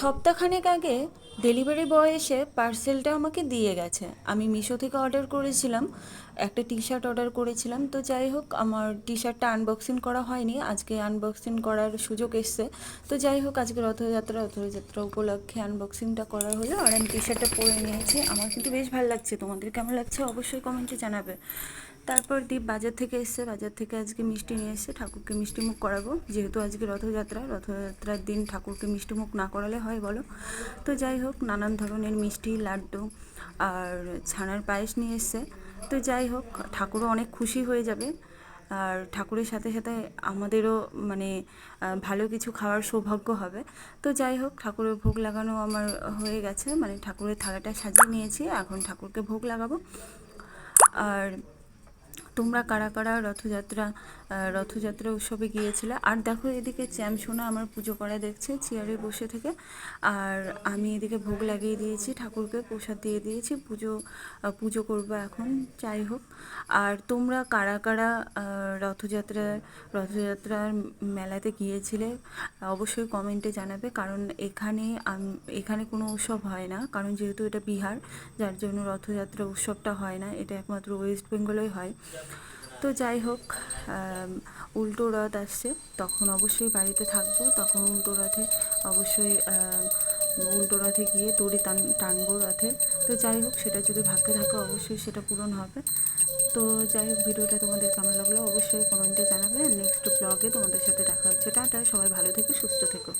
সপ্তাহখানেক আগে delivery boy এসে পার্সেলটা আমাকে দিয়ে গেছে। আমি মিশো থেকে অর্ডার করেছিলাম, একটা টি শার্ট অর্ডার করেছিলাম। তো যাই হোক, আমার টি শার্টটা আনবক্সিং করা হয়নি। আজকে আনবক্সিং করার সুযোগ এসছে। তো যাই হোক, আজকে রথযাত্রা রথযাত্রা উপলক্ষে আনবক্সিংটা করা হলো। আর আমি টি শার্টটা পরে নিয়েছি। আমার কিন্তু বেশ ভালো লাগছে। তোমাদের কেমন লাগছে অবশ্যই কমেন্টে জানাবে। তারপর দীপ বাজার থেকে এসছে। বাজার থেকে আজকে মিষ্টি নিয়ে এসছে। ঠাকুরকে মিষ্টি মুখ করাবো। যেহেতু আজকে রথযাত্রা, রথযাত্রার দিন ঠাকুরকে মিষ্টি মুখ না করালে হয় বলো। তো যাই হোক নানান ধরনের মিষ্টি, লাড্ডু আর ছানার পায়েস নিয়ে এসছে। তো যাই হোক, ঠাকুরও অনেক খুশি হয়ে যাবে। আর ঠাকুরের সাথে সাথে আমাদেরও মানে ভালো কিছু খাওয়ার সৌভাগ্য হবে। তো যাই হোক, ঠাকুরের ভোগ লাগানো আমার হয়ে গেছে। মানে ঠাকুরের থালাটা সাজিয়ে নিয়েছি, এখন ঠাকুরকে ভোগ লাগাবো। আর তোমরা কারা কারা রথযাত্রা রথযাত্রা উৎসবে গিয়েছিলে। আর দেখো এদিকে চ্যাম সোনা আমার পুজো করা দেখছে, চেয়ারে বসে থেকে। আর আমি এদিকে ভোগ লাগিয়ে দিয়েছি, ঠাকুরকে প্রসাদ দিয়ে দিয়েছি। পুজো পুজো করব এখন, যাই হোক। আর তোমরা কারা কারা রথযাত্রার রথযাত্রার মেলাতে গিয়েছিলে, অবশ্যই কমেন্টে জানাবে। কারণ এখানে এখানে কোনো উৎসব হয় না। কারণ যেহেতু এটা বিহার, যার জন্য রথযাত্রা উৎসবটা হয় না, এটা একমাত্র ওয়েস্ট বেঙ্গলেই হয়। তো যাই হোক উল্টো রথ আসছে। তখন অবশ্যই বাড়িতে থাকব। তখন উল্টো রথে অবশ্যই উল্টো রথে গিয়ে দড়ি টান, টানবো রথে। তো যাই হোক, সেটা যদি ভাগ্যে থাকে অবশ্যই সেটা পূরণ হবে। তো যাই হোক, ভিডিওটা তোমাদের কেমন লাগল অবশ্যই কমেন্টে জানাবে। নেক্সট ব্লগে তোমাদের সাথে দেখা হচ্ছে। টাটা, সবাই ভালো থেকো, সুস্থ থেকো।